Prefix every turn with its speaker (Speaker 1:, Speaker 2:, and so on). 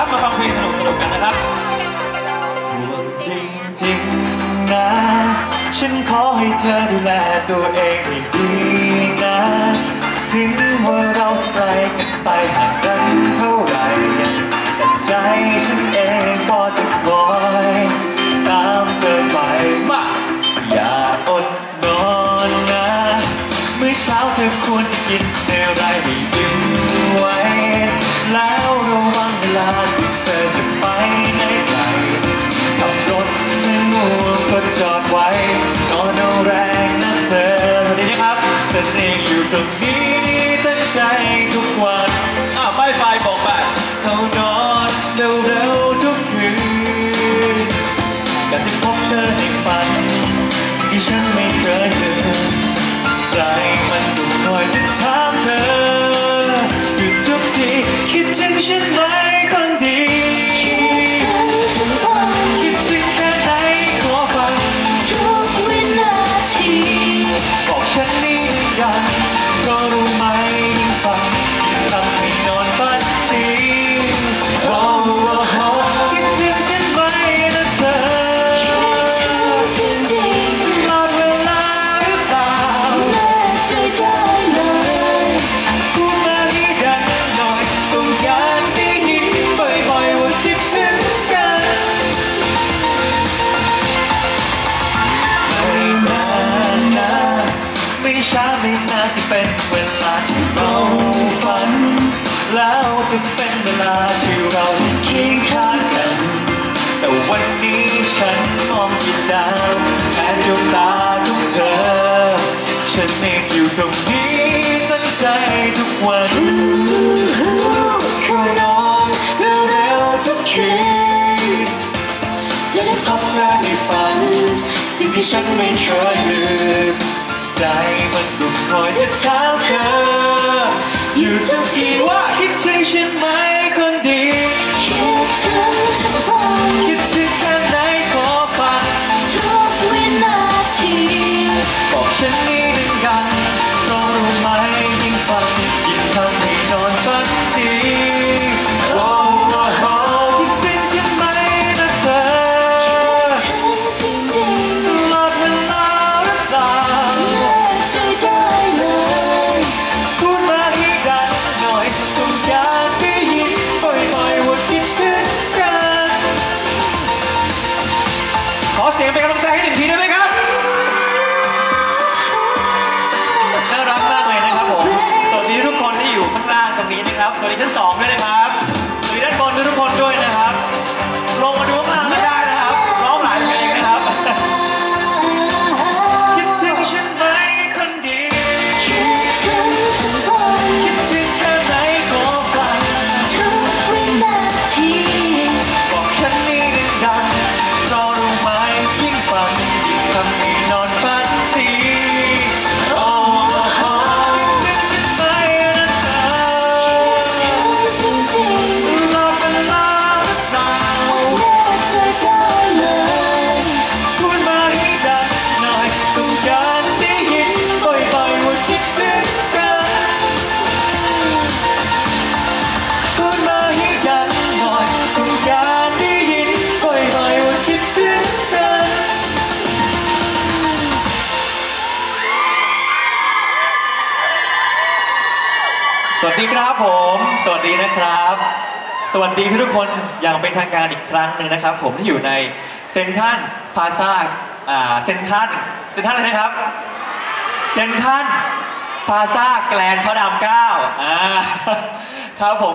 Speaker 1: นะครับ มาฟังเพลงสนุกสนุกกันนะครับห่วงจริงจริงนะ ฉันขอให้เธอดูแลตัวเองให้ดีนะ ถึงว่าเราใส่กันไปห่างกันเท่าไหร่แต่ใจฉันเองก็จะคอยตามเธอไปมาอย่าอดนอนนะเมื่อเช้าเธอควรจะกินอะไรให้ยิ้มไว้ แล้วระวังเวลาที่เธอจะไปไหนไกลขับรถเธอง่วงก็จอดไว้นอนเอาแรงนะเธอสวัสดีนะครับฉันเองอยู่ตรงนี้ตั้งใจทุกวันอ่าป้ายไฟบอกไปเขานอนเร็วๆทุกคืนอยากจะพบเธอในฝันสิ่งที่ฉันไม่เคยเจอใจมันดุคอยจะถามเธอ คิด ไม่ช้าไม่นานจะเป็นเวลาที่เราฝัน แล้วจะเป็นเวลาที่เราเคียงข้างกัน แต่วันนี้ฉันมองที่ดาวแทนดวงตาของเธอ ฉันเองอยู่ตรงนี้ตั้งใจทุกวันเขานอนเร็วๆทุกคืนจะได้พบเธอในฝัน สิ่งที่ฉันไม่เคยลืม ใจมันดุคอยจะถามเธอ สวัสดีทั้งสองด้วยนะครับ สวัสดีครับผม สวัสดีนะครับ สวัสดีทุกคนอย่างเป็นทางการอีกครั้งหนึ่งนะครับ ผมที่อยู่ในเซนทันพาซาอ่าเซนทันเซนทันอะไรนะครับเซนทันพาซาแกลนพระรามเก้าอ่าครับผม